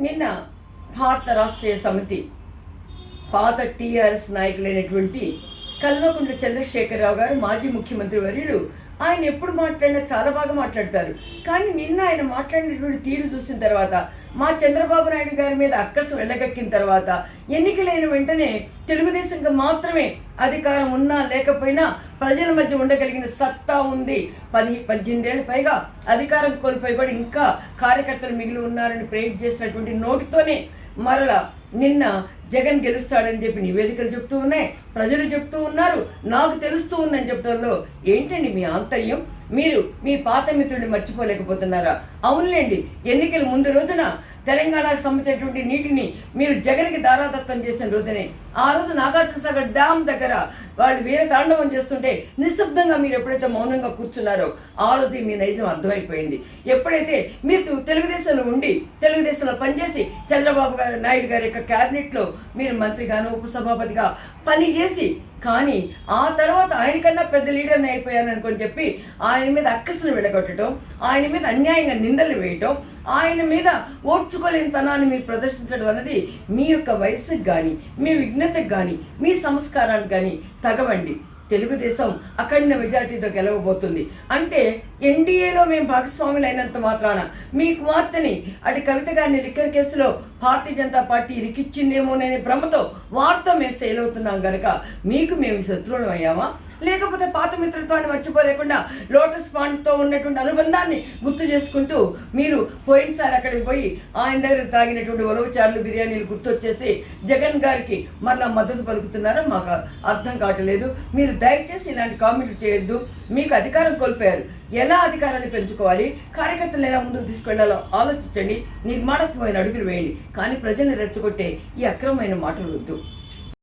నిన్న భారత రాష్ట్రీయ సమితి పాత టీఆర్ఎస్ నాయకులైనటువంటి కల్వకుంట్ల చంద్రశేఖరరావు గారు మాజీ ముఖ్యమంత్రి వర్యులు. ఆయన ఎప్పుడు మాట్లాడినా చాలా బాగా మాట్లాడతారు. కానీ నిన్న ఆయన మాట్లాడినటువంటి తీరు చూసిన తర్వాత మా చంద్రబాబు నాయుడు గారి మీద అక్కసు వెళ్ళగక్కిన తర్వాత ఎన్నికలైన వెంటనే తెలుగుదేశంగా మాత్రమే అధికారం ఉన్నా లేకపోయినా ప్రజల మధ్య ఉండగలిగిన సత్తా ఉంది. పది పద్దెనిమిదేళ్ళ పైగా అధికారం కోల్పోయి కూడా ఇంకా కార్యకర్తలు మిగిలి ఉన్నారని ప్రేట్ చేసినటువంటి నోటితోనే మరలా నిన్న జగన్ గెలుస్తాడని చెప్పి నివేదికలు చెప్తూ ఉన్నాయి ప్రజలు చెప్తూ ఉన్నారు నాకు తెలుస్తూ ఉందని చెప్పడంలో ఏంటండి మీ ఆంతర్యం? మీరు మీ పాత మిత్రుడిని మర్చిపోలేకపోతున్నారా? అవునులేండి ఎన్నికల ముందు రోజున తెలంగాణకు సంబంధించినటువంటి నీటిని మీరు జగన్కి దారాదత్తం చేసిన రోజునే. ఆ రోజు నాగార్జున సాగర్ డ్యామ్ దగ్గర వాళ్ళు వీర తాండవం చేస్తుంటే నిశ్శబ్దంగా మీరు ఎప్పుడైతే మౌనంగా కూర్చున్నారో ఆ రోజు మీ నైజం అర్థమైపోయింది. ఎప్పుడైతే మీరు తెలుగుదేశంలో ఉండి తెలుగుదేశంలో పనిచేసి చంద్రబాబు గారు నాయుడు గారి యొక్క క్యాబినెట్లో మీరు మంత్రిగాను ఉపసభాపతిగా పనిచేసి కానీ ఆ తర్వాత ఆయనకన్నా పెద్ద లీడర్ని అయిపోయాను అనుకొని చెప్పి ఆయన మీద అక్కసులు వెళ్ళగొట్టడం ఆయన మీద అన్యాయంగా నిందలు వేయటం ఆయన మీద ఓర్చుకోలేనితనాన్ని మీరు ప్రదర్శించడం అన్నది మీ యొక్క వయసుకు కానీ మీ విఘ్నతకు కానీ మీ సంస్కారానికి కానీ తగవండి. తెలుగుదేశం అఖండ మెజార్టీతో గెలవబోతుంది. అంటే ఎన్డీఏలో మేము భాగస్వాములు అయినంత మాత్రాన మీ కుమార్తెని అటు కవిత గారిని లిక్కర్ కేసులో భారతీయ జనతా పార్టీ ఇరికిచ్చిందేమోననే భ్రమతో వార్త మేము సేల్ అవుతున్నాం గనక మీకు మేము శత్రువులం అయ్యామా? లేకపోతే పాత మిత్రత్వాన్ని మర్చిపోలేకుండా లోటస్ పాండ్తో ఉన్నటువంటి అనుబంధాన్ని గుర్తు చేసుకుంటూ మీరు పోయినసారి అక్కడికి పోయి ఆయన దగ్గర తాగినటువంటి ఉలవచారులు బిర్యానీలు గుర్తొచ్చేసి జగన్ గారికి మరలా మద్దతు పలుకుతున్నారో మాకు అర్థం కావట్లేదు. మీరు దయచేసి ఇలాంటి కామెంట్లు చేయొద్దు. మీకు అధికారం కోల్పోయారు. ఎలా అధికారాన్ని పెంచుకోవాలి? కార్యకర్తలు ఎలా ముందుకు తీసుకెళ్ళాలో ఆలోచించండి. నిర్మాణాత్మకమైన అడుగులు వేయండి. కానీ ప్రజల్ని రెచ్చగొట్టే ఈ అక్రమమైన మాటలు వద్దు.